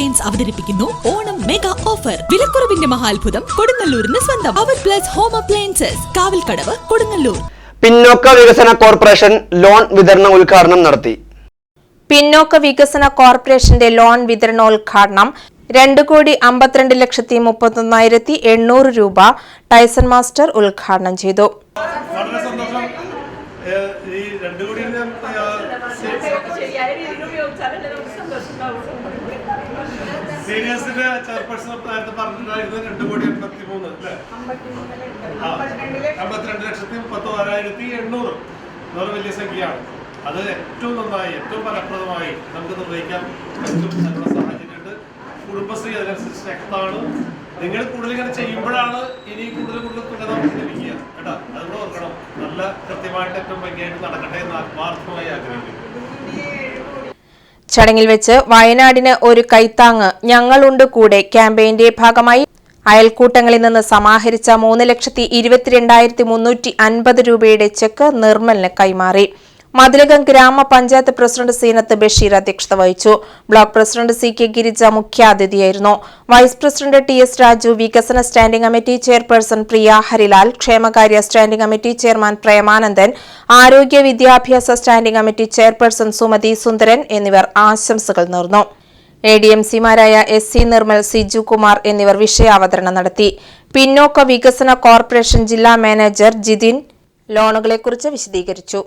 Appliance അവതരിപ്പിക്കുന്നു Onam mega offer വിലക്കുറവിന്റെ മഹാത്ഭുതം കൊടുങ്ങല്ലൂരിന് സ്വന്തം. Our plus home appliances Kavalkadavu Kodungallur. പിന്നോക്ക വികസന കോർപ്പറേഷൻ ലോൺ വിതരണ ഉദ്ഘാടനം നടത്തി. പിന്നോക്ക വികസന കോർപ്പറേഷന്റെ ലോൺ വിതരണോദ്ഘാടനം രണ്ട് കോടി അമ്പത്തിരണ്ട് ലക്ഷത്തി മുപ്പത്തൊന്നായിരത്തി എണ്ണൂറ് രൂപ ടൈസൺ മാസ്റ്റർ ഉദ്ഘാടനം ചെയ്തു. വളരെ സന്തോഷം. സീനിയേഴ്സിന്റെ ചെയർപേഴ്സൺ നേരത്തെ പറഞ്ഞിട്ടുണ്ടായിരുന്നത് രണ്ട് കോടി എൺപത്തി മൂന്ന് അമ്പത്തിരണ്ട് ലക്ഷത്തി മുപ്പത്തോരായിരത്തി എണ്ണൂറ്. എന്നൊരു വലിയ സംഖ്യയാണ്. അത് ഏറ്റവും നന്നായി ഏറ്റവും ഫലപ്രദമായി നമുക്ക് നിർവഹിക്കാൻ പറ്റും സാഹചര്യമുണ്ട്. കുടുംബശ്രീ അതിനനുസരിച്ച് ശക്തമാണ്. നിങ്ങൾ കൂടുതൽ ഇങ്ങനെ ചെയ്യുമ്പോഴാണ് ഇനി കൂടുതൽ കൂടുതൽ തുക നമുക്ക് ലഭിക്കുക. കേട്ടോ? അതുകൂടെ ഓർക്കണം. നല്ല കൃത്യമായിട്ട് ഏറ്റവും ഭംഗിയായിട്ട് നടക്കട്ടെ എന്ന് ആത്മാർത്ഥമായി ആഗ്രഹിക്കുന്നു. ചടങ്ങിൽ വെച്ച് വയനാടിന് ഒരു കൈത്താങ്ങ് ഞങ്ങളുണ്ട് കൂടെ ക്യാമ്പയിന്റെ ഭാഗമായി. അയൽക്കൂട്ടങ്ങളിൽ നിന്ന് സമാഹരിച്ച മൂന്ന് ലക്ഷത്തി ഇരുപത്തിരണ്ടായിരത്തി മുന്നൂറ്റി അൻപത് രൂപയുടെ ചെക്ക് നിർമ്മലിന് കൈമാറി. മതിലകം ഗ്രാമപഞ്ചായത്ത് പ്രസിഡന്റ് സീനത്ത് ബഷീർ അധ്യക്ഷത വഹിച്ചു. Block president C K Girija മുഖ്യാതിഥിയായിരുന്നു. Vice president T S Raju വികസന standing committee chairperson Priya Harilal ക്ഷേമകാര്യ സ്റ്റാൻഡിംഗ് കമ്മിറ്റി ചെയർമാൻ പ്രേമാനന്ദൻ ആരോഗ്യ വിദ്യാഭ്യാസ standing committee chairperson Sumathi Sundaran എന്നിവർ ആശംസകൾ നേർന്നു. എ ഡി എം സിമാരായ എസ് സി നിർമ്മൽ സിജു കുമാർ എന്നിവർ വിഷയാവതരണം നടത്തി. പിന്നോക്ക വികസന കോർപ്പറേഷൻ ജില്ലാ മാനേജർ ജിതിൻ ലോണുകളെക്കുറിച്ച് വിശദീകരിച്ചു.